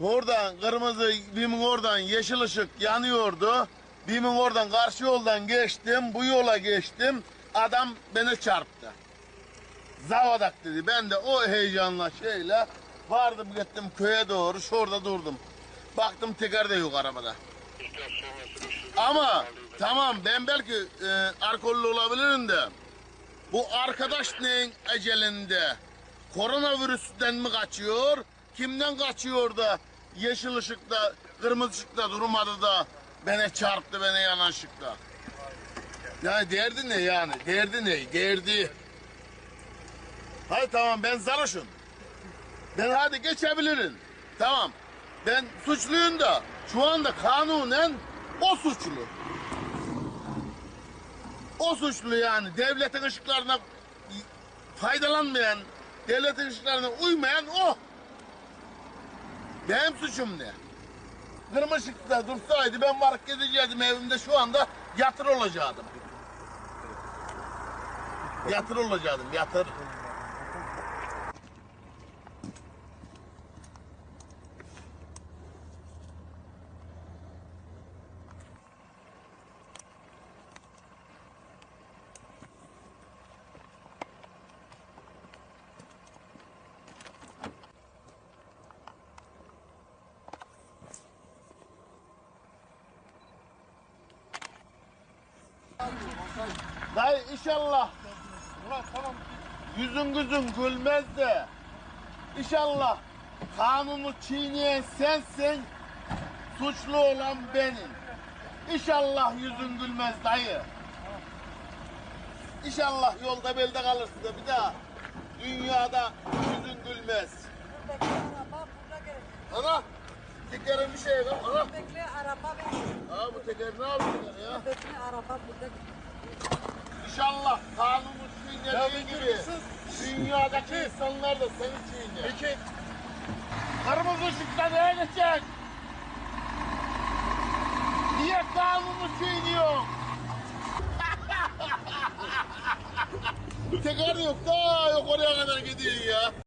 Oradan kırmızı bimin oradan yeşil ışık yanıyordu. Bimin oradan karşı yoldan geçtim. Bu yola geçtim. Adam beni çarptı. Zavadak dedi. Ben de o heyecanla şeyle vardım gittim köye doğru. Şurada durdum. Baktım teker de yok arabada. Ama tamam ben belki e, alkollü olabilirim de bu arkadaş neyin ecelinde? Koronavirüsten mi kaçıyor? Kimden kaçıyor da yeşil ışıkta, kırmızı ışıkta durmadı da beni çarptı beni yanan ışıkta? Yani derdi ne yani? Derdi ne? Derdi. Hayır tamam ben sarhoşum. Ben hadi geçebilirim. Tamam. Ben suçluyum da şu anda kanunen o suçlu. O suçlu yani devletin ışıklarına faydalanmayan, devletin ışıklarına uymayan o. Benim suçum ne? Kırmızı ışıkta dursaydı ben varıp gidecektim evimde şu anda yatır olacaktım. Yatır olacaktım, yatır. Dayı inşallah. Ulan tamam. Yüzün gözün gülmez de. İnşallah kanunu çiğneyen sensin. Suçlu olan benim. İnşallah yüzün gülmez dayı. İnşallah yolda belde kalırsın da bir daha dünyada yüzün gülmez. Ana tekerin bir şey var. Ana. Bekle araba bekle. Aa bu teker ne yapıyor ya? Bekle araba burada. İnşallah kanunu çiğnediği gibi dünyadaki insanlar da seni çiğner. Peki. Kırmızı ışıkta neye geçecek? Niye kanunu çiğniyorsun? Teker yok da yok oraya kadar gidiyor ya.